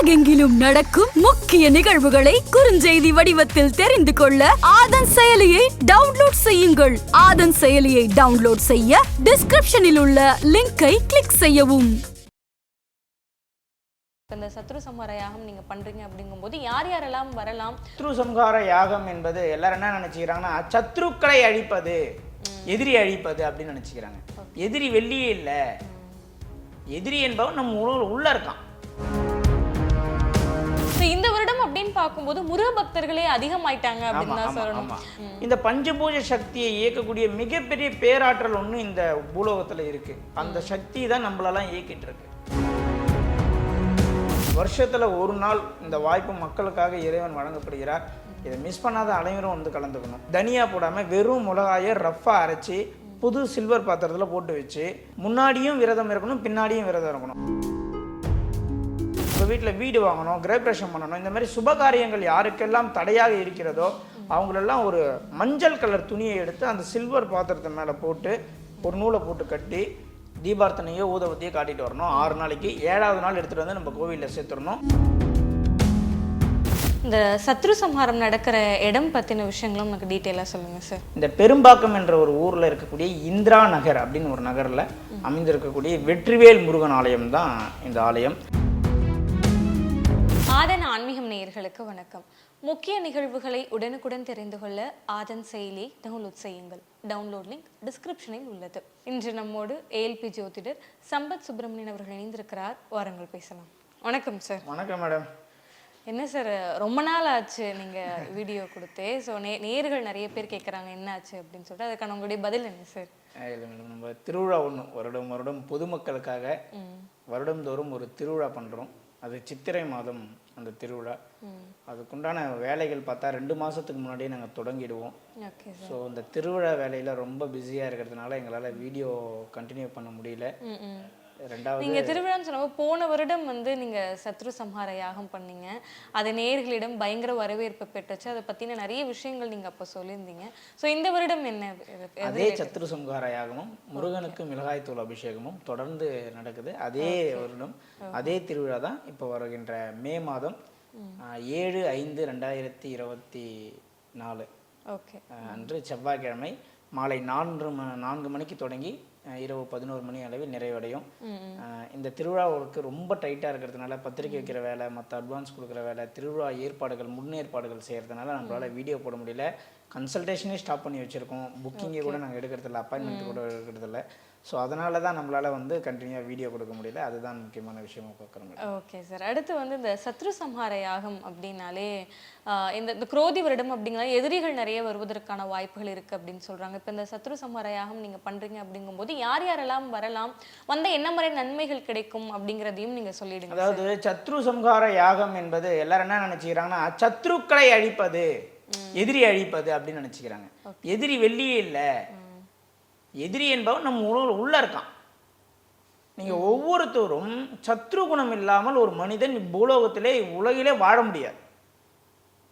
உலகெங்கிலும் நடக்கும் முக்கிய நிகழ்வுகளை குறுஞ்செய்தி வடிவத்தில் தெரிந்து கொள்ள ஆதன் செயலியை டவுன்லோட் செய்யுங்கள். ஆதன் செயலியை டவுன்லோட் செய்ய டிஸ்கிரிப்ஷனில் உள்ள லிங்கை கிளிக் செய்யவும். இந்த சத்ரு சம்ஹார யாகம் நீங்க பண்றீங்க அப்படிங்கும்போது யார் யாரெல்லாம் வரலாம்? சத்ரு சம்ஹார யாகம் என்பது எல்லாரும் என்ன நினைச்சுக்கிறாங்கன்னா சத்ருக்களை அழிப்பது எதிரி அழிப்பது அப்படின்னு நினைச்சுக்கிறாங்க. எதிரி வெளியே இல்லை. எதிரி என்பவன் நம்ம உள்ள- உள்ள இருக்கான். பார்க்கும்போது முருக பக்தர்களே அதிகமாயிட்டாங்க அப்படின்னு தான் சொல்லணும். இந்த பஞ்சபூஜ சக்தியை இயக்கக்கூடிய மிகப்பெரிய பேராற்றல் ஒண்ணு இந்த பூலோகத்துல இருக்கு. அந்த சக்தி தான் நம்மளெல்லாம் இயக்கிட்டு இருக்கு. வருஷத்துல ஒரு நாள் இந்த வாய்ப்பு மக்களுக்காக இறைவன் வழங்கப்படுகிறார். இதை மிஸ் பண்ணாத அனைவரும் வந்து கலந்துக்கணும். தனியா போடாம வெறும் மிளகாயை ரஃப்பா அரைச்சி புது சில்வர் பாத்திரத்துல போட்டு வச்சு முன்னாடியும் விரதம் இருக்கணும் பின்னாடியும் விரதம் இருக்கணும். உங்கள் வீட்டில் வீடு வாங்கணும் கிரகப்பிரவேசம் பண்ணணும் இந்த மாதிரி சுப காரியங்கள் யாருக்கெல்லாம் தடையாக இருக்கிறதோ அவங்களெல்லாம் ஒரு மஞ்சள் கலர் துணியை எடுத்து அந்த சில்வர் பாத்திரத்து மேலே போட்டு ஒரு நூலை போட்டு கட்டி தீபார்த்தனையோ ஊதவத்தையோ காட்டிட்டு வரணும். ஆறு நாளைக்கு ஏழாவது நாள் எடுத்துகிட்டு வந்து நம்ம கோவிலில் சேர்த்துடணும். இந்த சத்ரு சம்ஹாரம் நடக்கிற இடம் பத்தின விஷயங்களும் எனக்கு டீட்டெயிலாக சொல்லுங்க சார் இந்த பெரும்பாக்கம் என்ற ஒரு ஊரில் இருக்கக்கூடிய இந்திரா நகர் அப்படின்னு ஒரு நகரில் அமைந்திருக்கக்கூடிய வெற்றிவேல் முருகன் ஆலயம் தான் இந்த ஆலயம். ஆன்மீகம் நேயர்களுக்கு வணக்கம். முக்கிய நிகழ்வுகளை உடனுக்குடன் தெரிந்து கொள்ள ஆதன் செயலி டவுன்லோட் செய்யுங்கள். டவுன்லோட் லிங்க் டிஸ்கிரிப்ஷனில் உள்ளது. இன்று நம்மோடு ஏஎல்பி ஜோதிடர் சம்பத் சுப்பிரமணியன் அவர்கள் இணைந்திருக்கிறார். வாருங்கள் பேசலாம். வணக்கம் சார் வணக்கம் மேடம் என்ன சார் ரொம்ப நாள் ஆச்சு நீங்க வீடியோ கொடுத்தே. ஸோ நே நேர்கள் நிறைய பேர் கேட்குறாங்க என்ன ஆச்சு அப்படின்னு சொல்லிட்டு. அதுக்கான உங்களுடைய பதில் என்ன சார் இல்லை மேடம் நம்ம திருவிழா ஒன்று வருடம் வருடம் பொதுமக்களுக்காக வருடந்தோறும் ஒரு திருவிழா பண்ணுறோம் அது சித்திரை மாதம் அந்த திருவிழா. அதுக்குண்டான வேலைகள் பார்த்தா ரெண்டு மாதத்துக்கு முன்னாடியே நாங்கள் தொடங்கிடுவோம். ஸோ இந்த திருவிழா வேலையில் ரொம்ப பிஸியாக இருக்கிறதுனால எங்களால் வீடியோ கண்டினியூ பண்ண முடியல. நீங்க திருவிழான்னு சொன்னப்போ போன வருடம் வந்து நீங்க சத்ரு சம்ஹார யாகம் பண்ணீங்க. அது நேர்களிடம் பயங்கர வரவேற்பு பெற்றுச்சு. அதை பத்தின நிறைய விஷயங்கள் நீங்க அப்போ சொல்லியிருந்தீங்க. ஸோ இந்த வருடம் என்ன? அதே சத்ரு சம்ஹார யாகமும் முருகனுக்கு மிளகாய்த்தூள் அபிஷேகமும் தொடர்ந்து நடக்குது. அதே வருடம் அதே திருவிழா தான் இப்போ வருகின்ற மே மாதம் ஏழு ஐந்து ரெண்டாயிரத்தி இருபத்தி நாலு. ஓகே அன்று செவ்வாய்க்கிழமை மாலை நான்கு நான்கு மணிக்கு தொடங்கி இரவு பதினோரு மணி அளவில் நிறைவடையும். இந்த திருவிழாவுக்கு ரொம்ப டைட்டாக இருக்கிறதுனால பத்திரிக்கை வைக்கிற வேலை மற்ற அட்வான்ஸ் கொடுக்குற வேலை திருவிழா ஏற்பாடுகள் முன்னேற்பாடுகள் செய்கிறதுனால நம்மளால வீடியோ போட முடியல. கன்சல்டேஷனே ஸ்டாப் பண்ணி வச்சுருக்கோம். புக்கிங்கை கூட நாங்கள் எடுக்கிறதில்ல அப்பாயின்மெண்ட் கூட எடுக்கிறதில்ல. ஸோ அதனால தான் நம்மளால் வந்து கண்டினியூவாக வீடியோ கொடுக்க முடியல. அதுதான் முக்கியமான விஷயமா பார்க்குறோம் ஓகே சார் அடுத்து வந்து இந்த சத்ரு சம்ஹார யாகம் அப்படின்னாலே இந்த இந்த குரோதி வருடம் அப்படிங்கலாம் எதிரிகள் நிறைய வருவதற்கான வாய்ப்புகள் இருக்கு அப்படின்னு சொல்றாங்க. இப்போ இந்த சத்ரு சம்ஹார யாகம் நீங்க பண்றீங்க அப்படிங்கும்போது யார் யாரெல்லாம் வரலாம் வந்த என்ன மாதிரி நன்மைகள் கிடைக்கும் அப்படிங்கிறதையும் நீங்க சொல்லிடுங்க அதாவது சத்ரு சம்ஹார யாகம் என்பது எல்லாரும் என்ன நினைச்சுக்கிறாங்கன்னா சத்ருக்களை அழிப்பது எதிரி அழிப்பது அப்படின்னு நினைச்சுக்கிறாங்க. எதிரி வெளியே இல்லை. எதிரி என்பவன் நம்ம உள்ள- உள்ள இருக்கான். நீங்க ஒவ்வொருத்தரும் சத்ரு குணம் இல்லாமல் ஒரு மனிதன் பூலோகத்திலே உலகிலே வாழ முடியாது.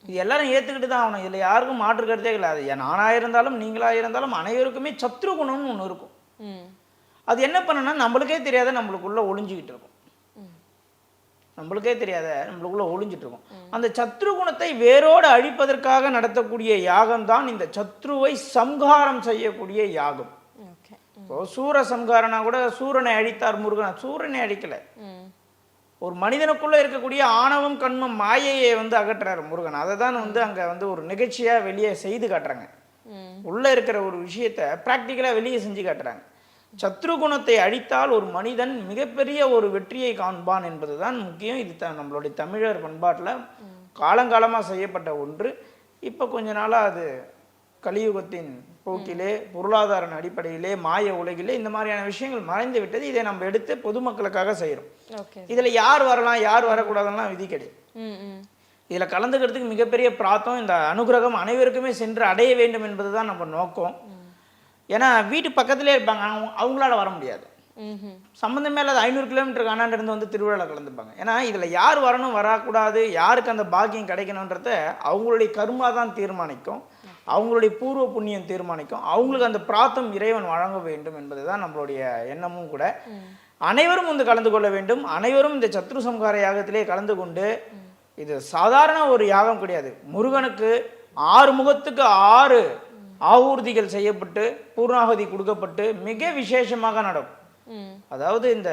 இது எல்லாரும் ஏத்துக்கிட்டு தான் ஆகணும். இதுல யாருக்கும் மாற்று கருத்தே கிடையாது ஏன் நானா இருந்தாலும் நீங்களா இருந்தாலும் அனைவருக்குமே சத்ரு குணம்னு ஒன்று இருக்கும். அது என்ன பண்ணுன்னா நம்மளுக்கே தெரியாத நம்மளுக்குள்ள ஒளிஞ்சுக்கிட்டு இருக்கும். நம்மளுக்கே தெரியாத நம்மளுக்குள்ள ஒளிஞ்சிட்டு இருக்கும். அந்த சத்ரு குணத்தை வேரோடு அழிப்பதற்காக நடத்தக்கூடிய யாகம் தான் இந்த சத்ருவை சம்ஹாரம் செய்யக்கூடிய யாகம். இப்போ சூர சம்ஹாரனா கூட சூரனை அழித்தார் முருகன். சூரனை அழிக்கல. ஒரு மனிதனுக்குள்ள இருக்கக்கூடிய ஆணவம் கண்மம் மாயையை வந்து அகற்றுறாரு முருகன். அதை தான் வந்து அங்க வந்து ஒரு நிகழ்ச்சியா வெளியே செய்து காட்டுறாங்க. உள்ள இருக்கிற ஒரு விஷயத்தை ப்ராக்டிக்கலா வெளியே செஞ்சு காட்டுறாங்க. சத்ரு குணத்தை அழித்தால் ஒரு மனிதன் மிகப்பெரிய ஒரு வெற்றியை காண்பான் என்பதுதான் முக்கியம். இது த நம்மளுடைய தமிழர் பண்பாட்டில் காலங்காலமா செய்யப்பட்ட ஒன்று. இப்போ கொஞ்ச நாளா அது கலியுகத்தின் போக்கிலே பொருளாதார அடிப்படையிலே மாய உலகிலே இந்த மாதிரியான விஷயங்கள் மறைந்து விட்டது. இதை நம்ம எடுத்து பொதுமக்களுக்காக செய்கிறோம் இதுல யார் வரலாம் யார் வரக்கூடாதுலாம் விதி கிடையாது. இதுல கலந்துக்கிறதுக்கு மிகப்பெரிய பிராத்தம் இந்த அனுகிரகம் அனைவருக்குமே சென்று அடைய வேண்டும் என்பதுதான் நம்ம நோக்கம். ஏன்னா வீட்டு பக்கத்திலே இருப்பாங்க. அவங்க- அவங்களால வர முடியாது. சம்மந்தமே இல்லாத ஐநூறு கிலோமீட்டருக்கு அண்ணாண்டு இருந்து வந்து திருவிழாவில் கலந்துப்பாங்க. ஏன்னா இதுல யார் வரணும் வரக்கூடாது யாருக்கு அந்த பாக்கியம் கிடைக்கணுன்றத அவங்களுடைய கர்மா தான் தீர்மானிக்கும். அவங்களுடைய பூர்வ புண்ணியம் தீர்மானிக்கும். அவங்களுக்கு அந்த பிராத்தம் இறைவன் வழங்க வேண்டும் என்பது தான் நம்மளுடைய எண்ணமும் கூட. அனைவரும் வந்து கலந்து கொள்ள வேண்டும். அனைவரும் இந்த சத்ரு சம்ஹார யாகத்திலே கலந்து கொண்டு இது சாதாரண ஒரு யாகம் கிடையாது. முருகனுக்கு ஆறு முகத்துக்கு ஆறு ஆவூர்திகள் செய்யப்பட்டு பூர்ணாகுதி கொடுக்கப்பட்டு மிக விசேஷமாக நடக்கும். அதாவது இந்த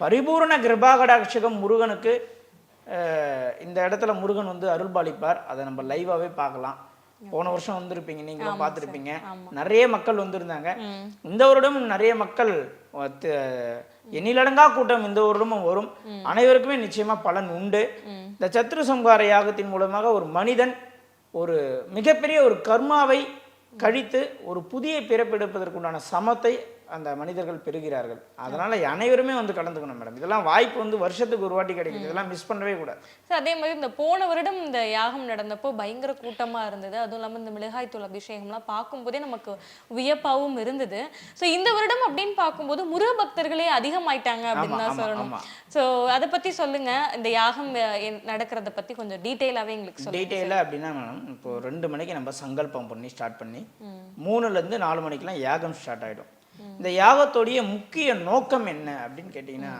பரிபூரண கிருபாகடாட்சகம் முருகனுக்கு இந்த இடத்துல முருகன் வந்து அருள்பாலிப்பார். அதை நம்ம லைவாகவே பார்க்கலாம். போன வருஷம் வந்திருப்பீங்க நீங்களும் பார்த்துருப்பீங்க. நிறைய மக்கள் வந்திருந்தாங்க. இந்த வருடமும் நிறைய மக்கள் எண்ணிலடங்கா கூட்டம் இந்த வருடமும் வரும். அனைவருக்குமே நிச்சயமா பலன் உண்டு. இந்த சத்ரு சம்ஹார யாகத்தின் மூலமாக ஒரு மனிதன் ஒரு மிகப்பெரிய ஒரு கர்மாவை கழித்து ஒரு புதிய பிறப்பெடுப்பதற்குண்டான சமத்தை அந்த மனிதர்கள் பெறுகிறார்கள். அதனால அனைவருமே வந்து கலந்துக்கணும் மேடம் இதெல்லாம் வாய்ப்பு வந்து வருஷத்துக்கு ஒரு வாட்டி கிடைக்குது. இதெல்லாம் மிஸ் பண்ணவே கூடாது. சார் அதே மாதிரி இந்த போன வருடம் இந்த யாகம் நடந்தப்போ பயங்கர கூட்டமா இருந்தது. அதுவும் இல்லாம இந்த மிளகாய் தூள் அபிஷேகம்லாம் பார்க்கும்போதே நமக்கு வியப்பாவும் இருந்தது. ஸோ இந்த வருடம் அப்படின்னு பார்க்கும்போது முருக பக்தர்களே அதிகமாயிட்டாங்க அப்படின்னு தான் சொல்லணும். ஸோ அதை பத்தி சொல்லுங்க. இந்த யாகம் நடக்கிறத பத்தி கொஞ்சம் டீட்டெயிலாவே எங்களுக்கு சொல்லுங்க டீட்டெயிலாக அப்படின்னா மேடம் இப்போ ரெண்டு மணிக்கு நம்ம சங்கல்பம் பண்ணி ஸ்டார்ட் பண்ணி மூணுலேருந்து நாலு மணிக்கெல்லாம் யாகம் ஸ்டார்ட் ஆகிடும் இந்த யாகத்தோடைய முக்கிய நோக்கம் என்ன அப்படின்னு கேட்டிங்கன்னா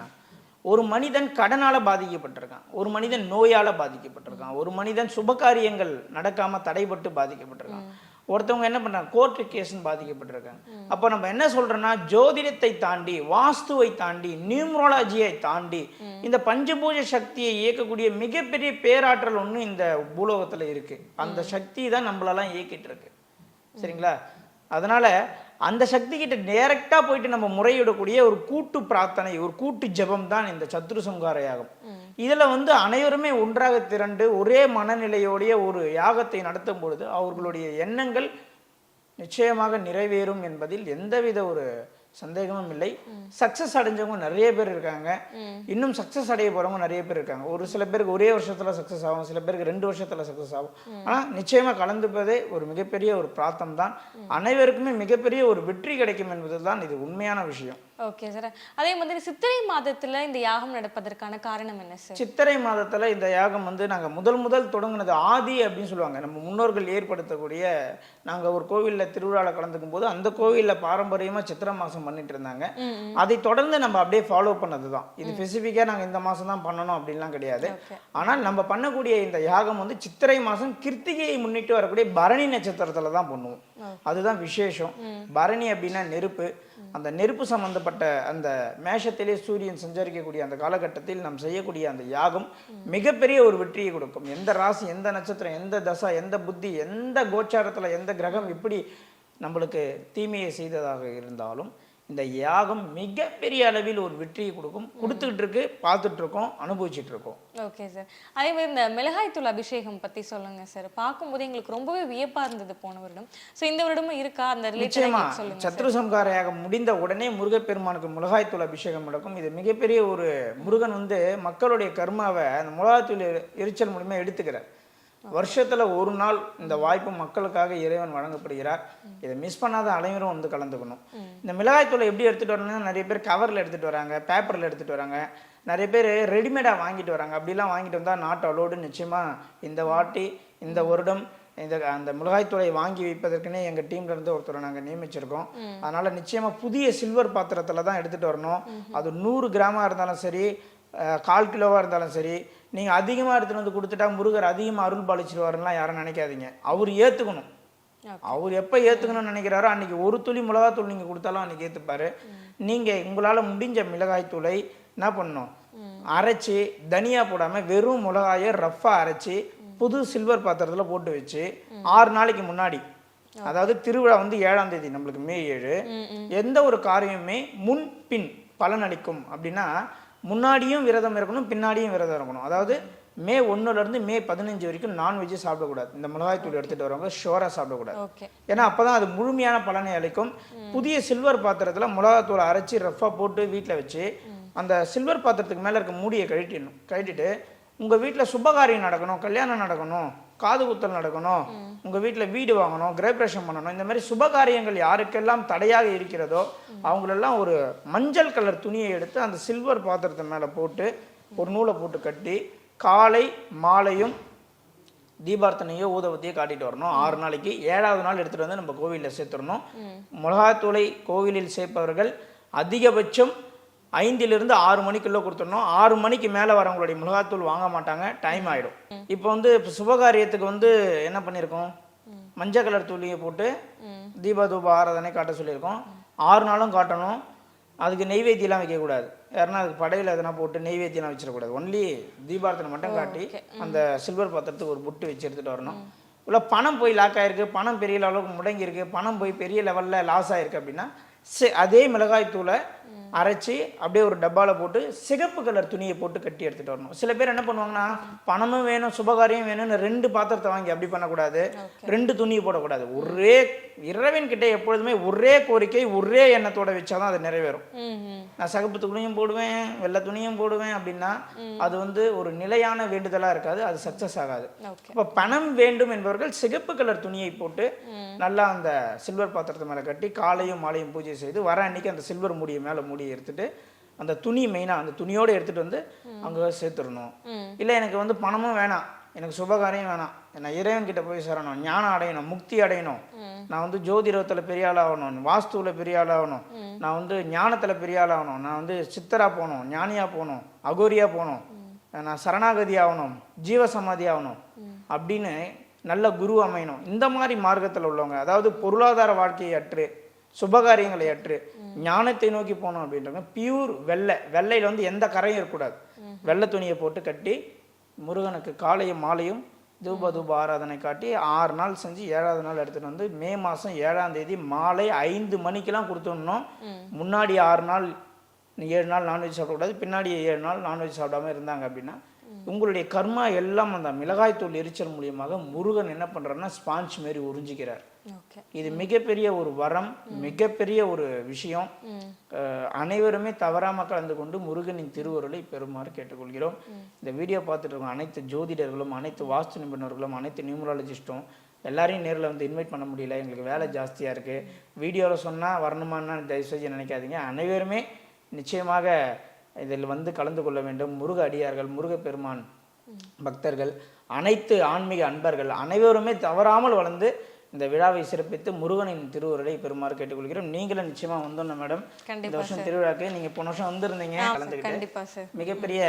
ஒரு மனிதன் கடனால் பாதிக்கப்பட்டிருக்கான் ஒரு மனிதன் நோயால் பாதிக்கப்பட்டிருக்கான் ஒரு மனிதன் சுபகாரியங்கள் நடக்காமல் தடைபட்டு பாதிக்கப்பட்டிருக்கான். ஒருத்தவங்க என்ன பண்ணுறாங்க கோர்ட்டு கேஸ்னு பாதிக்கப்பட்டிருக்காங்க. அப்போ நம்ம என்ன சொல்கிறோன்னா ஜோதிடத்தை தாண்டி வாஸ்துவை தாண்டி நியூமரோலஜியை தாண்டி இந்த பஞ்சபூஜ சக்தியை இயக்கக்கூடிய மிகப்பெரிய பேராற்றல் ஒன்று இந்த பூலோகத்துல இருக்கு. அந்த சக்தி தான் நம்மளெல்லாம் இயக்கிட்டு இருக்கு. சரிங்களா? அதனால அந்த சக்தி கிட்ட டைரக்டா போயிட்டு நம்ம முறையிடக்கூடிய ஒரு கூட்டு பிரார்த்தனை ஒரு கூட்டு ஜெபம் தான் இந்த சத்ரு சங்கார யாகம் இதுல வந்து அனைவருமே ஒன்றாக திரண்டு ஒரே மனநிலையோடைய ஒரு யாகத்தை நடத்தும் பொழுது அவர்களுடைய எண்ணங்கள் நிச்சயமாக நிறைவேறும் என்பதில் எந்தவித ஒரு சந்தேகமும் இல்லை சக்சஸ் அடைஞ்சவங்க நிறைய பேர் இருக்காங்க. இன்னும் சக்சஸ் அடைய போறவங்க நிறைய பேர் இருக்காங்க. ஒரு சில பேருக்கு ஒரே வருஷத்துல சக்சஸ் ஆகும் சில பேருக்கு ரெண்டு வருஷத்துல சக்சஸ் ஆகும். ஆனா நிச்சயமா கலந்துப்பதே ஒரு மிகப்பெரிய ஒரு பிரார்த்தம் தான் அனைவருக்குமே மிகப்பெரிய ஒரு வெற்றி கிடைக்கும் என்பதுதான் இது உண்மையான விஷயம். ஓகே சார் அதே மாதிரி சித்திரை மாதத்துல இந்த யாகம் நடப்பதற்கான காரணம் என்ன சார் சித்திரை மாதத்துல இந்த யாகம் வந்து நாங்க முதல் முதல் தொடங்குனது ஆதி அப்படின்னு சொல்லுவாங்க. நம்ம முன்னோர்கள் ஏற்படுத்தக்கூடிய நாங்க ஒரு கோவில்ல திருவிழாவில் கலந்துக்கும் போது அந்த கோவில்ல பாரம்பரியமா சித்திரை மாசம் பண்ணிட்டு இருந்தாங்க. அதை தொடர்ந்து நம்ம அப்படியே ஃபாலோ பண்ணதுதான். இது ஸ்பெசிஃபிக்கா நாங்க இந்த மாசம் தான் பண்ணணும் அப்படின்லாம் கிடையாது. ஆனால் நம்ம பண்ணக்கூடிய இந்த யாகம் வந்து சித்திரை மாசம் கிருத்திகையை முன்னிட்டு வரக்கூடிய பரணி நட்சத்திரத்துல தான் பண்ணுவோம். அதுதான் விசேஷம். பரணி அப்படின்னா நெருப்பு. அந்த நெருப்பு சம்பந்தப்பட்ட அந்த மேஷத்திலே சூரியன் சஞ்சரிக்கக்கூடிய அந்த காலகட்டத்தில் நாம் செய்யக்கூடிய அந்த யாகம் மிகப்பெரிய ஒரு வெற்றியை கொடுக்கும். எந்த ராசி எந்த நட்சத்திரம் எந்த தசா எந்த புத்தி எந்த கோச்சாரத்துல எந்த கிரகம் எப்படி நம்மளுக்கு தீமையை செய்ததாக இருந்தாலும் இந்த யாகம் மிகப்பெரிய அளவில் ஒரு வெற்றியை கொடுக்கும். கொடுத்துக்கிட்டு இருக்கு பார்த்துட்டு இருக்கோம் அனுபவிச்சுட்டு இருக்கோம் ஓகே சார். அதே மாதிரி இந்த மிளகாய் தூள் அபிஷேகம் பத்தி சொல்லுங்க சார். பார்க்கும்போது எங்களுக்கு ரொம்பவே வியப்பா இருந்தது போன வருடம். ஸோ இந்த வருடமும் இருக்கா? அந்த நிச்சயமா. சத்ரு சம்ஹார யாகம் முடிந்த உடனே முருகப்பெருமானுக்கு மிளகாய்த்தூள் அபிஷேகம் நடக்கும். இது மிகப்பெரிய ஒரு முருகன் வந்து மக்களுடைய கர்மாவை அந்த மிளகாய்த்தூள் எரி- எரிச்சல் மூலியமா எடுத்துக்கிறார். வருஷத்துல ஒரு நாள் இந்த வாய்ப்பு மக்களுக்காக இறைவன் வழங்கப்படுகிறார். இதை மிஸ் பண்ணாத அனைவரும் வந்து கலந்துக்கணும். இந்த மிளகாய்த்தூளை எப்படி எடுத்துட்டு வரணும்னா நிறைய பேர் கவர்ல எடுத்துட்டு வராங்க பேப்பர்ல எடுத்துட்டு வராங்க. நிறைய பேர் ரெடிமேடா வாங்கிட்டு வராங்க. அப்படிலாம் வாங்கிட்டு வந்தா நாட் அலோடு நிச்சயமா இந்த வாட்டி இந்த வருடம் இந்த அந்த மிளகாய்த்தூளை வாங்கி வைப்பதற்குனே எங்க டீம்ல இருந்து ஒருத்தரை நாங்க நியமிச்சிருக்கோம். அதனால நிச்சயமா புதிய சில்வர் பாத்திரத்துல தான் எடுத்துட்டு வரணும். அது நூறு கிராமா இருந்தாலும் சரி கால் கிலோவா இருந்தாலும் சரி நீங்க அதிகமா எடுத்துட்டு வந்து கொடுத்துட்டா முருகர் அதிகமா அருள் பாலிச்சிருவாருலாம் யாரும் நினைக்காதீங்க. அவர் ஏத்துக்கணும். அவர் எப்ப ஏத்துக்கணும்னு நினைக்கிறாரோ அன்னைக்கு ஒரு துளி மிளகாத்தூள் நீங்க கொடுத்தாலும் அன்னைக்கு ஏத்துப்பாரு. நீங்க உங்களால முடிஞ்ச மிளகாய் தூளை என்ன பண்ணணும்? அரைச்சி தனியா போடாம வெறும் மிளகாயை ரஃப்பா அரைச்சி புது சில்வர் பாத்திரத்துல போட்டு வச்சு ஆறு நாளைக்கு முன்னாடி அதாவது திருவிழா வந்து ஏழாம் தேதி நம்மளுக்கு மே ஏழு. எந்த ஒரு காரியமுமே முன் பின் பலனளிக்கும். அப்படின்னா முன்னாடியும் விரதம் இருக்கணும் பின்னாடியும் விரதம் இருக்கணும். அதாவது மே ஒண்ணுல இருந்து மே பதினஞ்சு வரைக்கும் நான்வெஜ் சாப்பிடக்கூடாது. இந்த மிளகாய் தூள் எடுத்துட்டு வரவங்க ஷோரா சாப்பிடக்கூடாது. ஏன்னா அப்பதான் அது முழுமையான பலனை அளிக்கும். புதிய சில்வர் பாத்திரத்துல மிளகாத்தூளை அரைச்சி ரஃபா போட்டு வீட்ல வச்சு அந்த சில்வர் பாத்திரத்துக்கு மேல இருக்க மூடியை கழட்டிடணும். கழட்டிட்டு உங்க வீட்ல சுபகாரியம் நடக்கணும் கல்யாணம் நடக்கணும் காது குத்தல் நடக்கணும். உங்க வீட்ல வீடு வாங்கணும் கிரகப்பிரவேசம் பண்ணணும். இந்த மாதிரி சுபகாரியங்கள் யாருக்கெல்லாம் தடையாக இருக்கிறதோ அவங்களெல்லாம் ஒரு மஞ்சள் கலர் துணியை எடுத்து அந்த சில்வர் பாத்திரத்து மேல போட்டு ஒரு நூலை போட்டு கட்டி காலை மாலையும் தீபார்த்தனையோ ஊதவத்தையோ காட்டிட்டு வரணும். ஆறு நாளைக்கு ஏழாவது நாள் எடுத்துட்டு வந்து நம்ம கோவிலில் சேர்த்துடணும். மிளகாத்தூளை கோவிலில் சேர்ப்பவர்கள் அதிகபட்சம் ஐந்திலிருந்து ஆறு மணிக்குள்ளே கொடுத்துடணும். ஆறு மணிக்கு மேலே வரவங்களுடைய மிளகாத்தூள் வாங்க மாட்டாங்க. டைம் ஆகிடும் இப்போ வந்து சுபகாரியத்துக்கு வந்து என்ன பண்ணியிருக்கோம்? மஞ்சள் கலர் தூளியை போட்டு தீப தூப ஆராதனை காட்ட சொல்லியிருக்கோம். ஆறு நாளும் காட்டணும். அதுக்கு நெய்வேத்தியெல்லாம் வைக்கக்கூடாது. யாருன்னா அதுக்கு படையில் எதனா போட்டு நெய்வேத்தியெல்லாம் வச்சிடக்கூடாது. ஒன்லி தீபாரத்தனை மட்டும் காட்டி அந்த சில்வர் பாத்திரத்துக்கு ஒரு புட்டு வச்சு எடுத்துகிட்டு வரணும். இல்லை பணம் போய் லாக் ஆயிருக்கு. பணம் பெரிய அளவுக்கு முடங்கி இருக்கு பணம் போய் பெரிய லெவலில் லாஸ் ஆயிருக்கு அப்படின்னா சி- அதே மிளகாய் தூளை அரைச்சி அப்படியே ஒரு டப்பாவில் போட்டு சிகப்பு கலர் துணியை போட்டு கட்டி எடுத்துகிட்டு வரணும். சில பேர் என்ன பண்ணுவாங்கன்னா பணமும் வேணும் சுபகாரியம் வேணும்னு ரெண்டு பாத்திரத்தை வாங்கி அப்படி பண்ணக்கூடாது. ரெண்டு துணியை போடக்கூடாது. ஒரே இறைவன் கிட்ட எப்பொழுதுமே ஒரே கோரிக்கை ஒரே எண்ணத்தோட வச்சாதான் அது நிறைவேறும். நான் சகப்பு துணியும் போடுவேன் வெள்ளை துணியும் போடுவேன் அப்படின்னா அது வந்து ஒரு நிலையான வேண்டுதலாக இருக்காது அது சக்ஸஸ் ஆகாது. அப்போ பணம் வேண்டும் என்பவர்கள் சிகப்பு கலர் துணியை போட்டு நல்லா அந்த சில்வர் பாத்திரத்து மேலே கட்டி காலையும் மாலையும் பூஜை செய்து வர அன்னைக்கு அந்த சில்வர் மூடியை மேலே மூடியை எடுத்துட்டு அந்த துணி மெயினாக அந்த துணியோடு எடுத்துட்டு வந்து அங்கே சேர்த்துடணும். இல்லை எனக்கு வந்து பணமும் வேணாம். எனக்கு சுபகாரியம் வேணாம். நான் இறைவன் கிட்ட போய் சேரணும். ஞானம் அடையணும். முக்தி அடையணும். நான் வந்து ஜோதிடத்தில் பெரிய ஆகணும் வாஸ்துவில் பெரிய ஆள் ஆகணும் நான் வந்து ஞானத்தில் பெரிய ஆள் ஆகணும் நான் வந்து சித்தரா போகணும் ஞானியா போகணும் அகோரியா போகணும். நான் சரணாகதி ஆகணும் ஜீவசமாதி ஆகணும் அப்படின்னு நல்ல குரு அமையணும். இந்த மாதிரி மார்க்கத்தில் உள்ளவங்க அதாவது பொருளாதார வாழ்க்கையை அற்று சுபகாரியங்களை அற்று ஞானத்தை நோக்கி போகணும் அப்படின்றவங்க பியூர் வெள்ளை. வெள்ளையில் வந்து எந்த கரையும் இருக்கக்கூடாது. வெள்ளை துணியை போட்டு கட்டி முருகனுக்கு காலையும் மாலையும் தூப தூப ஆராதனை காட்டி ஆறு நாள் செஞ்சு ஏழாவது நாள் எடுத்துகிட்டு வந்து மே மாதம் ஏழாம் தேதி மாலை ஐந்து மணிக்கெல்லாம் கொடுத்துடணும். முன்னாடி ஆறு நாள் ஏழு நாள் நான்வெஜ் சாப்பிடக்கூடாது பின்னாடி ஏழு நாள் நான்வெஜ் சாப்பிடாம இருந்தாங்க அப்படின்னா உங்களுடைய கர்மா எல்லாம் அந்த மிளகாய்த்தூள் எரிச்சல் மூலியமாக முருகன் என்ன பண்ணுறாருன்னா ஸ்பாஞ்ச் மாரி உறிஞ்சிக்கிறார். இது மிகப்பெரிய ஒரு வரம் மிகப்பெரிய ஒரு விஷயம். அஹ், அனைவருமே தவறாம கலந்து கொண்டு முருகனின் திருவருளை பெறுமாறு கேட்டுக்கொள்கிறோம். இந்த வீடியோ பார்த்துட்டு இருக்க அனைத்து ஜோதிடர்களும் அனைத்து வாஸ்து நிபுணர்களும் அனைத்து நியூமராலஜிஸ்ட்டும் எல்லாரையும் நேரில் வந்து இன்வைட் பண்ண முடியல எங்களுக்கு வேலை ஜாஸ்தியாக இருக்குது வீடியோவில் சொன்னால் வரணுமான்னு தயவு செஞ்சு நினைக்காதீங்க. அனைவருமே நிச்சயமாக இதில் வந்து கலந்து கொள்ள வேண்டும். முருக அடியார்கள் முருகப்பெருமான் பக்தர்கள் அனைத்து ஆன்மீக அன்பர்கள் அனைவருமே தவறாமல் வளர்ந்து இந்த விழாவை சிறப்பித்து முருகனின் திருவுருளை பெறுமாறு கேட்டுக்கொள்கிறோம். நீங்களும் நிச்சயமா வந்தோம் மேடம் இந்த வருஷம் திருவிழாக்கு நீங்க போன வருஷம் வந்திருந்தீங்க கலந்துக்கிட்டு. கண்டிப்பா சார். மிகப்பெரிய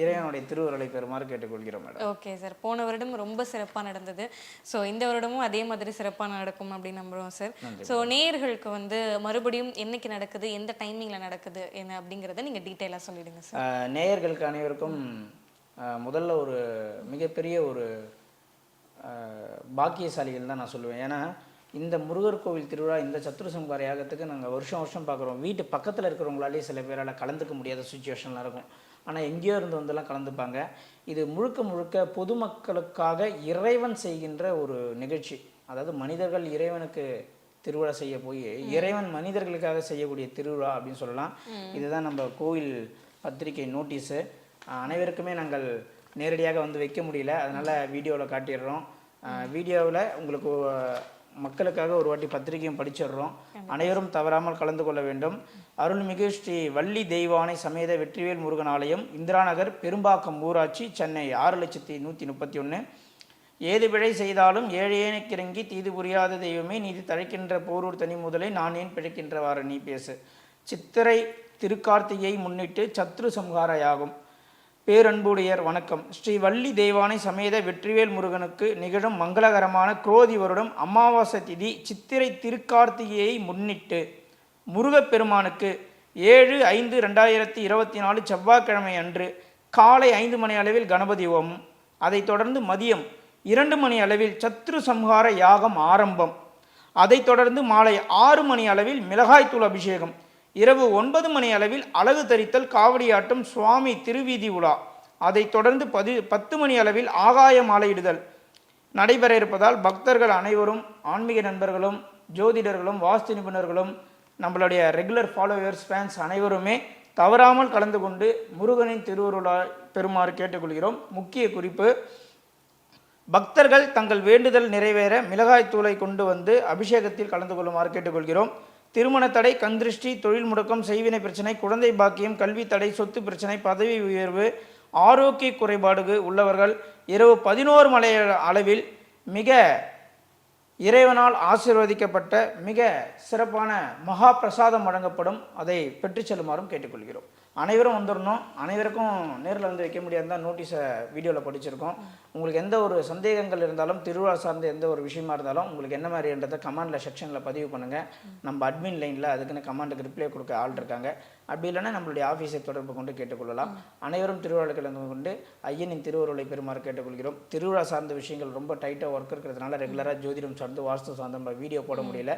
இறைவனுடைய திருவுருளை பெறுமாறு கேட்டுக்கொள்கிறோம் மேடம். ஓகே சார் போன வருடம் ரொம்ப சிறப்பாக நடந்தது. ஸோ இந்த வருடமும் அதே மாதிரி சிறப்பாக நடக்கும் அப்படின்னு நம்புகிறோம் சார். ஸோ நேயர்களுக்கு வந்து மறுபடியும் என்னைக்கு நடக்குது எந்த டைமிங்கில் நடக்குது என்ன அப்படிங்கிறத நீங்கள் டீட்டெயிலாக சொல்லிடுங்க சார். நேயர்களுக்கு அனைவருக்கும் முதல்ல ஒரு மிகப்பெரிய ஒரு பாக்கியசாலிகள் தான் நான் சொல்லுவேன். ஏன்னா இந்த முருகர் கோவில் திருவிழா இந்த சத்துரு சம்ஹார யாகத்துக்கு நாங்கள் வருஷம் வருஷம் பார்க்குறோம். வீட்டு பக்கத்தில் இருக்கிறவங்களாலே சில பேரால் கலந்துக்க முடியாத சுச்சுவேஷன்லாம் இருக்கும். ஆனால் எங்கேயோ இருந்து வந்தெல்லாம் கலந்துப்பாங்க. இது முழுக்க முழுக்க பொதுமக்களுக்காக இறைவன் செய்கின்ற ஒரு நிகழ்ச்சி. அதாவது மனிதர்கள் இறைவனுக்கு திருவிழா செய்ய போய் இறைவன் மனிதர்களுக்காக செய்யக்கூடிய திருவிழா அப்படின்னு சொல்லலாம். இதுதான் நம்ம கோவில் பத்திரிகை நோட்டீஸு. அனைவருக்குமே நாங்கள் நேரடியாக வந்து வைக்க முடியல. அதனால் வீடியோவில் காட்டிடுறோம். வீடியோவில் உங்களுக்கு மக்களுக்காக ஒரு வாட்டி பத்திரிகையும் படிச்சிடுறோம். அனைவரும் தவறாமல் கலந்து கொள்ள வேண்டும். அருள்மிகு ஸ்ரீ வள்ளி தெய்வானை சமேத வெற்றிவேல் முருகன் ஆலயம் இந்திரா நகர் பெரும்பாக்கம் ஊராட்சி சென்னை ஆறு லட்சத்தி நூற்றி முப்பத்தி ஒன்று ஏது பிழை செய்தாலும் ஏழையேனுக்கிறங்கி தீது புரியாத தெய்வமே நீதி தழைக்கின்ற போரூர் தனி முதலை நான் ஏன் பிழைக்கின்றவாறு? நீ பேசு. சித்திரை திருக்கார்த்திகை முன்னிட்டு சத்ரு சம்ஹார யாகம் பேரன்புடையர் வணக்கம். ஸ்ரீ வள்ளி தெய்வானை சமேத வெற்றிவேல் முருகனுக்கு நிகழும் மங்களகரமான குரோதி வருடம் அமாவாசை திதி சித்திரை திருக்கார்த்திகையை முன்னிட்டு முருகப்பெருமானுக்கு ஏழு ஐந்து ரெண்டாயிரத்தி இருபத்தி நாலு செவ்வாய்க்கிழமை அன்று காலை ஐந்து மணி அளவில் கணபதி ஓமம். அதைத் தொடர்ந்து மதியம் இரண்டு மணி அளவில் சத்ரு சம்ஹார யாகம் ஆரம்பம். அதைத் தொடர்ந்து மாலை ஆறு மணி அளவில் மிளகாய்த்தூள் அபிஷேகம். இரவு ஒன்பது மணி அளவில் அழகு தரித்தல் காவடியாட்டம் சுவாமி திருவீதி உலா. அதைத் தொடர்ந்து பதி பத்து மணி அளவில் ஆகாய மாலையிடுதல். நடைபெற இருப்பதால் பக்தர்கள் அனைவரும் ஆன்மீக நண்பர்களும் ஜோதிடர்களும் வாஸ்து நிபுணர்களும் நம்மளுடைய ரெகுலர் ஃபாலோவர்ஸ் ஃபேன்ஸ் அனைவருமே தவறாமல் கலந்து கொண்டு முருகனின் திருவருளா பெறுமாறு கேட்டுக்கொள்கிறோம். முக்கிய குறிப்பு பக்தர்கள் தங்கள் வேண்டுதல் நிறைவேற மிளகாய் தூளை கொண்டு வந்து அபிஷேகத்தில் கலந்து கொள்ளுமாறு கேட்டுக்கொள்கிறோம். திருமண தடை கந்திருஷ்டி தொழில் முடக்கம் செய்வினை பிரச்சனை குழந்தை பாக்கியம் கல்வி தடை சொத்து பிரச்சனை பதவி உயர்வு ஆரோக்கிய குறைபாடு உள்ளவர்கள் இரவு பதினோரு மலை அளவில் மிக இறைவனால் ஆசீர்வதிக்கப்பட்ட மிக சிறப்பான மகா பிரசாதம் வழங்கப்படும். அதை பெற்றுச் செல்லுமாறும் கேட்டுக்கொள்கிறோம். அனைவரும் வந்துடணும் அனைவருக்கும் நேரில் வந்து வைக்க முடியாது தான் நோட்டீஸை வீடியோவில் படிச்சிருக்கோம். உங்களுக்கு எந்த ஒரு சந்தேகங்கள் இருந்தாலும் திருவிழா சார்ந்த எந்த ஒரு விஷயமா இருந்தாலும் உங்களுக்கு என்ன மாதிரின்றதை கமாண்டில் செக்ஷனில் பதிவு பண்ணுங்கள் நம்ம அட்மின் லைனில் அதுக்குன்னு கமாண்டுக்கு ரிப்ளை கொடுக்க ஆள் இருக்காங்க. அப்படி இல்லைன்னா நம்மளுடைய ஆஃபீஸை தொடர்பு கொண்டு கேட்டுக்கொள்ளலாம். அனைவரும் திருவிழாவில் கலந்து கொண்டு ஐயனின் திருவருளை பெறுமாறு கேட்டுக்கொள்கிறோம். திருவிழா சார்ந்த விஷயங்கள் ரொம்ப டைட்டாக ஒர்க் இருக்கிறதுனால ரெகுலராக ஜோதிடம் சார்ந்து வாஸ்து சார்ந்த நம்ம வீடியோ போட முடியல.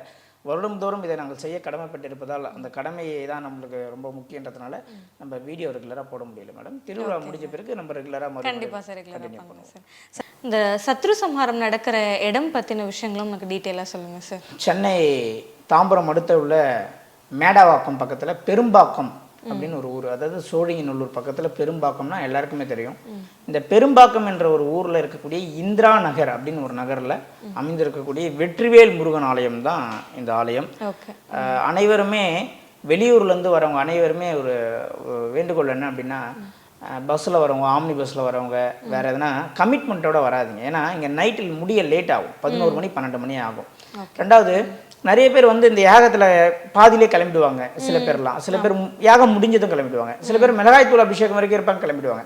வருடம்தோறும் இதை நாங்கள் செய்ய கடமைப்பட்டிருப்பதால் அந்த கடமையை தான் நம்மளுக்கு ரொம்ப முக்கியன்றதுனால நம்ம வீடியோ ரெகுலராக போட முடியல மேடம் திருவிழா முடிஞ்ச பிறகு நம்ம ரெகுலராக கண்டிப்பா சார் ரெகுலரா பண்ணுங்க சார் இந்த சத்ரு சம்ஹாரம் நடக்கிற இடம் பத்தின விஷயங்களும் எனக்கு டீட்டெயிலா சொல்லுங்க சார் சென்னை தாம்பரம் அடுத்த உள்ள மேடாவாக்கம் பக்கத்தில் பெரும்பாக்கம் அப்படின்னு ஒரு ஊர். அதாவது சோழிங்கநல்லூர் பக்கத்தில் பெரும்பாக்கம்னா எல்லாருக்குமே தெரியும். இந்த பெரும்பாக்கம் என்ற ஒரு ஊரில் இருக்கக்கூடிய இந்திரா நகர் அப்படின்னு ஒரு நகரில் அமைந்திருக்கக்கூடிய வெற்றிவேல் முருகன் ஆலயம் தான் இந்த ஆலயம். அனைவருமே வெளியூர்லேருந்து வரவங்க அனைவருமே ஒரு ஒரு வேண்டுகோள் என்ன அப்படின்னா பஸ்ஸில் வரவங்க ஆம்னி பஸ்ஸில் வரவங்க வேறு எதனா கமிட்மெண்ட்டோட வராதுங்க. ஏன்னா இங்கே நைட்டில் முடிய லேட் ஆகும். பதினோரு மணி பன்னெண்டு மணி ஆகும். ரெண்டாவது நிறைய பேர் வந்து இந்த யாகத்தில் பாதியிலே கிளம்பிடுவாங்க. சில பேர்லாம். சில பேர் யாகம் முடிஞ்சதும் கிளம்பிடுவாங்க. சில பேர் மிளகாய்த்தூள் அபிஷேகம் வரைக்கும் இருப்பாங்க கிளம்பிடுவாங்க.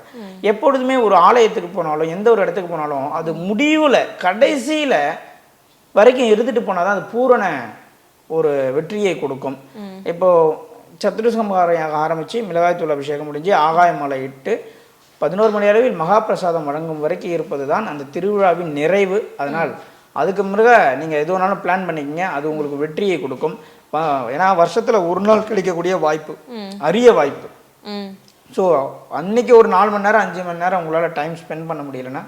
எப்பொழுதுமே ஒரு ஆலயத்துக்கு போனாலும் எந்த ஒரு இடத்துக்கு போனாலும் அது முடிவில் கடைசியில் வரைக்கும் இருந்துட்டு போனால் தான் அது பூரண ஒரு வெற்றியை கொடுக்கும். இப்போ சத்துருசம்ஹாரம் ஆரம்பித்து மிளகாய்த்தூள் அபிஷேகம் முடிஞ்சு ஆகாய மலை இட்டு பதினோரு மணி அளவில் மகாபிரசாதம் வழங்கும் வரைக்கும் இருப்பது தான் அந்த திருவிழாவின் நிறைவு. அதனால் அதுக்கு பிறகு நீங்கள் எது வேணாலும் பிளான் பண்ணிக்கங்க. அது உங்களுக்கு வெற்றியை கொடுக்கும். ஏன்னா வருஷத்தில் ஒரு நாள் கிடைக்கக்கூடிய வாய்ப்பு அரிய வாய்ப்பு. ஸோ அன்னைக்கு ஒரு நாலு மணி நேரம் அஞ்சு மணி நேரம் உங்களால் டைம் ஸ்பெண்ட் பண்ண முடியலன்னா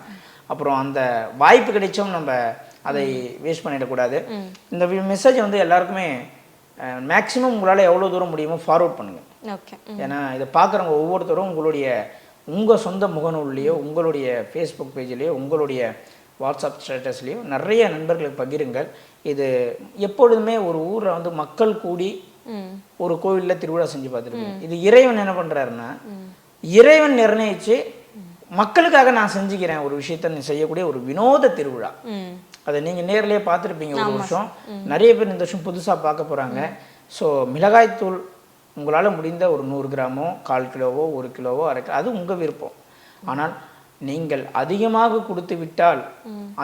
அப்புறம் அந்த வாய்ப்பு கிடைச்சும் நம்ம அதை வேஸ்ட் பண்ணிடக்கூடாது. இந்த மெசேஜ் வந்து எல்லாருக்குமே மேக்ஸிமம் உங்களால் எவ்வளோ தூரம் முடியுமோ ஃபார்வர்ட் பண்ணுங்கள் ஓகே ஏன்னா இதை பார்க்குறவங்க ஒவ்வொருத்தரும் உங்களுடைய உங்கள் சொந்த முகநூல்லையோ உங்களுடைய ஃபேஸ்புக் பேஜ்லேயோ உங்களுடைய வாட்ஸ்அப் ஸ்டேட்டஸ்லேயோ நிறைய நண்பர்களுக்கு பகிருங்கள். இது எப்பொழுதுமே ஒரு ஊரை வந்து மக்கள் கூடி ஒரு கோவிலில் திருவிழா செஞ்சு பார்த்துருக்கேன் இது இறைவன் என்ன பண்ணுறாருன்னா இறைவன் நிர்ணயிச்சு மக்களுக்காக நான் செஞ்சுக்கிறேன் ஒரு விஷயத்த நீ செய்யக்கூடிய ஒரு வினோத திருவிழா. அதை நீங்கள் நேர்லயே பார்த்துருப்பீங்க ஒரு வருஷம். நிறைய பேர் இந்த வருஷம் புதுசாக பார்க்க போகிறாங்க ஸோ மிளகாய்த்தூள் உங்களால் முடிந்த ஒரு நூறு கிராமோ கால் கிலோவோ ஒரு கிலோவோ அரை அது உங்கள் விருப்பம். ஆனால் நீங்கள் அதிகமாக கொடுத்து விட்டால்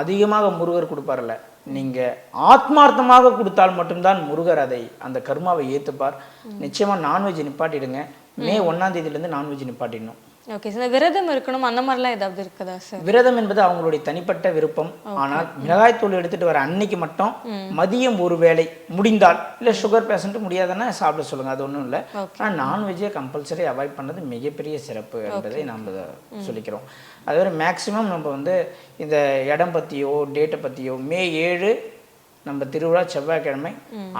அதிகமாக முருகர் கொடுப்பார்ல. நீங்கள் ஆத்மார்த்தமாக கொடுத்தால் மட்டும்தான் முருகர் அதை அந்த கர்மாவை ஏற்றுப்பார் நிச்சயமாக நான்வெஜ் நிப்பாட்டிடுங்க. மே ஒன்றாம் தேதியிலேருந்து நான்வெஜ் நிப்பாட்டிடணும். ஓகே சார் விரதம் இருக்கணும் அந்த மாதிரிலாம் ஏதாவது இருக்குதா சார் விரதம் என்பது அவங்களுடைய தனிப்பட்ட விருப்பம். ஆனால் மிளகாய்த்தூள் எடுத்துட்டு வர அன்னைக்கு மட்டும் மதியம் ஒரு வேளை முடிந்தால் இல்லை சுகர் பேஷண்ட் முடியாதுன்னா சாப்பிட சொல்லுங்க அது ஒன்றும் இல்லை. ஆனால் நான்வெஜ்ஜை கம்பல்சரி அவாய்ட் பண்ணது மிகப்பெரிய சிறப்பு என்பதை நம்ம சொல்லிக்கிறோம். அதுவரை மேக்ஸிமம் நம்ம வந்து இந்த இடம் பற்றியோ டேட்டை பற்றியோ மே ஏழு நம்ம திருவிழா செவ்வாய்க்கிழமை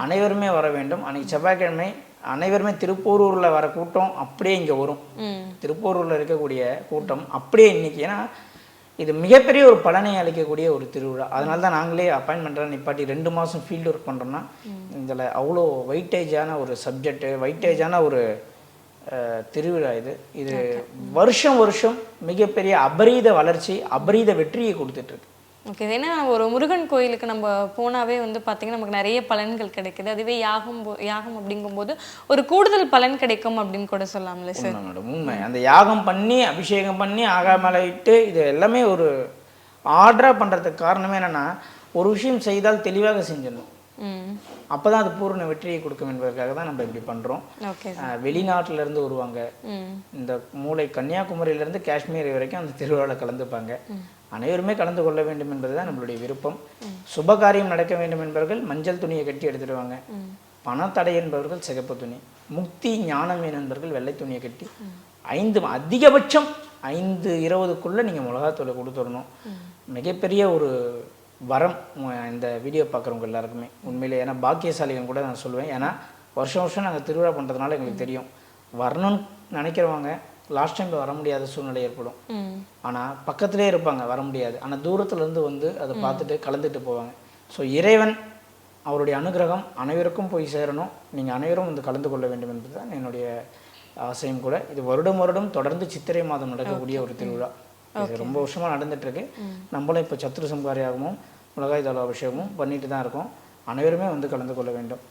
அனைவருமே வர வேண்டும். அன்னைக்கு செவ்வாய்க்கிழமை அனைவருமே திருப்போரூரில் வர கூட்டம் அப்படியே இங்கே வரும். திருப்போரூரில் இருக்கக்கூடிய கூட்டம் அப்படியே இன்னைக்கு ஏன்னா இது மிகப்பெரிய ஒரு பலனை அளிக்கக்கூடிய ஒரு திருவிழா. அதனால தான் நாங்களே அப்பாயின்மெண்ட்டாக நிப்பாட்டி ரெண்டு மாதம் ஃபீல்டு ஒர்க் பண்ணுறோம்னா இதில் அவ்வளோ வெயிட்டேஜான ஒரு சப்ஜெக்ட்டு வெயிட்டேஜான ஒரு திருவிழா இது. இது வருஷம் வருஷம் மிகப்பெரிய அபரீத வளர்ச்சி அபரீத வெற்றியை கொடுத்துட்ருக்கு ஓகே ஏன்னா ஒரு முருகன் கோயிலுக்கு நம்ம போனாவே வந்து பார்த்தீங்கன்னா நமக்கு நிறைய பலன்கள் கிடைக்குது. அதுவே யாகம் போ- யாகம் அப்படிங்கும்போது ஒரு கூடுதல் பலன் கிடைக்கும் அப்படின்னு கூட சொல்லலாம்ல சார். மேடம் உண்மை. அந்த யாகம் பண்ணி அபிஷேகம் பண்ணி ஆகாமலை இட்டு இது எல்லாமே ஒரு ஆர்டராக பண்ணுறதுக்கு காரணமே என்னென்னா ஒரு விஷயம் செய்தால் தெளிவாக செஞ்சிடணும். அப்போ தான் அது பூர்ண வெற்றியை கொடுக்கும் என்பதற்காக தான் நம்ம இப்படி பண்ணுறோம் ஓகே வெளிநாட்டுல இருந்து வருவாங்க. இந்த மூளை கன்னியாகுமரியிலேருந்து காஷ்மீர் வரைக்கும் அந்த திருவிழாவில் கலந்துப்பாங்க. அனைவருமே கலந்து கொள்ள வேண்டும் என்பதுதான் நம்மளுடைய விருப்பம். சுபகாரியம் நடக்க வேண்டும் என்பவர்கள் மஞ்சள் துணியை கட்டி எடுத்துடுவாங்க. பணத்தடை என்பவர்கள் சிகப்பு துணி. முக்தி ஞானம் என்பவர்கள் வெள்ளை துணியை கட்டி. ஐந்து அதிகபட்சம் ஐந்து இருபதுக்குள்ள நீங்கள் மிளகாத்தூளை கொடுத்துடணும். மிகப்பெரிய ஒரு வரம் இந்த வீடியோ பார்க்குறவங்க எல்லாருக்குமே. உண்மையிலே ஏன்னா பாக்கியசாலிகள் கூட நான் சொல்லுவேன் ஏன்னா வருஷம் வருஷம் நாங்கள் திருவிழா பண்ணுறதுனால எங்களுக்கு தெரியும். வரணும்னு நினைக்கிறவங்க லாஸ்ட் டைம் வர முடியாத சூழ்நிலை ஏற்படும். ஆனால் பக்கத்திலே இருப்பாங்க வர முடியாது. ஆனால் தூரத்துலேருந்து வந்து அதை பார்த்துட்டு கலந்துட்டு போவாங்க. ஸோ இறைவன் அவருடைய அனுகிரகம் அனைவருக்கும் போய் சேரணும். நீங்கள் அனைவரும் வந்து கலந்து கொள்ள வேண்டும் என்பது தான் என்னுடைய ஆசையும் கூட. இது வருடம் வருடம் தொடர்ந்து சித்திரை மாதம் நடக்கக்கூடிய ஒரு திருவிழா. இது ரொம்ப வருஷமாக நடந்துட்டு இருக்கு. நம்மளும் இப்போ சத்துரு சம்காரியாகவும் மிளகாய் தூள் அபிஷேகமும் பண்ணிட்டு தான் இருக்கோம். அனைவருமே வந்து கலந்து கொள்ள வேண்டும்.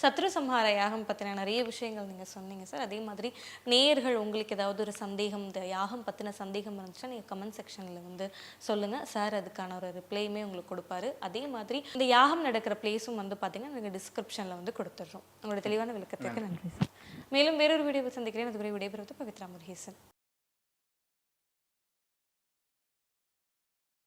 சத்ரு சம்ஹார யாகம் பற்றின நிறைய விஷயங்கள் நீங்கள் சொன்னீங்க சார். அதே மாதிரி நேயர்கள் உங்களுக்கு ஏதாவது ஒரு சந்தேகம் இந்த யாகம் பற்றின சந்தேகம் இருந்துச்சுன்னா நீங்கள் கமெண்ட் செக்ஷனில் வந்து சொல்லுங்கள் சார் அதுக்கான ஒரு ரிப்ளையுமே உங்களுக்கு கொடுப்பாரு. அதே மாதிரி இந்த யாகம் நடக்கிற பிளேஸும் வந்து பார்த்தீங்கன்னா நீங்கள் டிஸ்கிரிப்ஷனில் வந்து கொடுத்துட்றோம். உங்களோட தெளிவான விளக்கத்துக்கு நன்றி. சார். மேலும் வேறொரு வீடியோவை சந்திக்கிறேன். அதுவரை விடைபெறுவது பவித்ரா முருகேசன்.